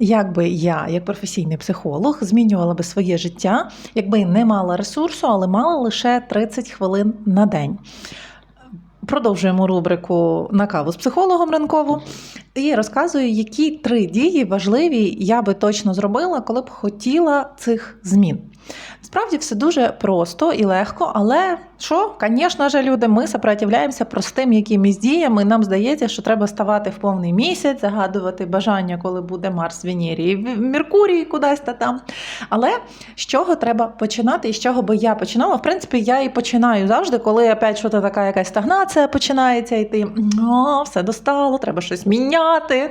як би я, як професійний психолог, змінювала би своє життя, якби не мала ресурсу, але мала лише 30 хвилин на день. Продовжуємо рубрику на каву з психологом ранкову і розказую, які три дії важливі я би точно зробила, коли б хотіла цих змін. Справді все дуже просто і легко, але що, звісно ж, люди, ми сопротивляємося простим якимись діям. і Нам здається, що треба ставати в повний місяць, загадувати бажання, коли буде Марс, Венері, і Меркурій кудись та там. Але з чого треба починати, і з чого би я починала? В принципі, я і починаю завжди, коли опять що така якась стагнація починається йти. О, все достало, треба щось міняти.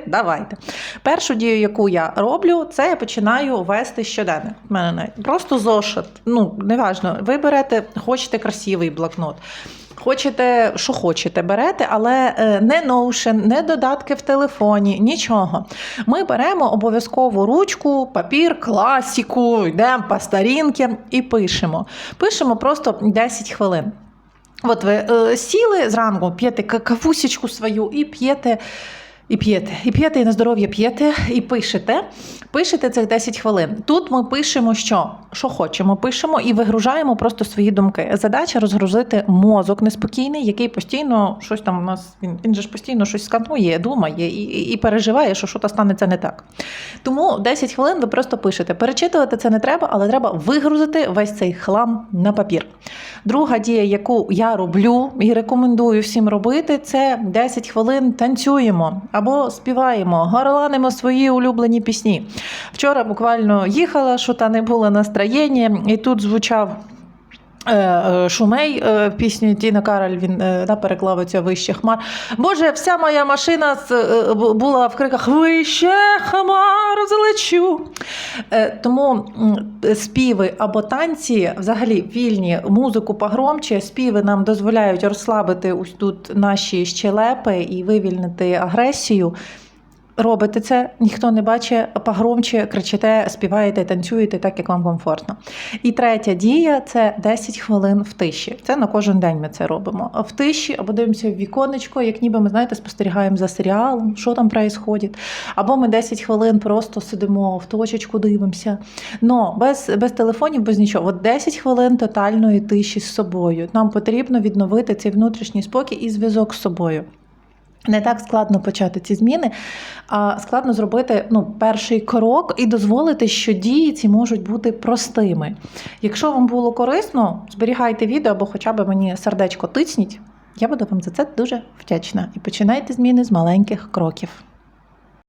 Давайте. Першу дію, яку я роблю, це я починаю вести щоденник. У мене навіть просто зошит. Ну, неважно, ви берете, хочете красивий блокнот. Хочете, що хочете, берете, але е, не Notion, не додатки в телефоні, нічого. Ми беремо обов'язково ручку, папір, класіку, йдемо по старінки і пишемо. Пишемо просто 10 хвилин. От ви е, сіли зранку, п'єте ка- кавусечку свою і п'єте. І п'єте, і п'єте, і на здоров'я п'єте, і пишете. Пишете цих 10 хвилин. Тут ми пишемо, що, що хочемо, пишемо і вигружаємо просто свої думки. Задача розгрузити мозок неспокійний, який постійно щось там у нас, він, він же ж постійно щось сканує, думає і, і, і переживає, що щось станеться не так. Тому 10 хвилин ви просто пишете. Перечитувати це не треба, але треба вигрузити весь цей хлам на папір. Друга дія, яку я роблю і рекомендую всім робити, це 10 хвилин танцюємо або співаємо, горланимо свої улюблені пісні. Вчора буквально їхала, що та не було настроєння, і тут звучав. Е, е, Шумей е, пісню Тіна Кароль він да, переклав оця вище хмар. Боже, вся моя машина була в криках Вище хмар залечу. Е, Тому співи або танці, взагалі вільні, музику погромче, співи нам дозволяють розслабити ось тут наші щелепи і вивільнити агресію. Робите це, ніхто не бачить, погромче кричите, співаєте, танцюєте так, як вам комфортно. І третя дія це 10 хвилин в тиші. Це на кожен день ми це робимо. В тиші або дивимося в віконечко, як ніби ми знаєте, спостерігаємо за серіалом, що там відбувається. Або ми 10 хвилин просто сидимо в точечку, дивимося. Но без, без телефонів, без нічого. От 10 хвилин тотальної тиші з собою. Нам потрібно відновити цей внутрішній спокій і зв'язок з собою. Не так складно почати ці зміни, а складно зробити ну, перший крок і дозволити, що дії ці можуть бути простими. Якщо вам було корисно, зберігайте відео або хоча б мені сердечко тисніть. Я буду вам за це дуже вдячна. І починайте зміни з маленьких кроків.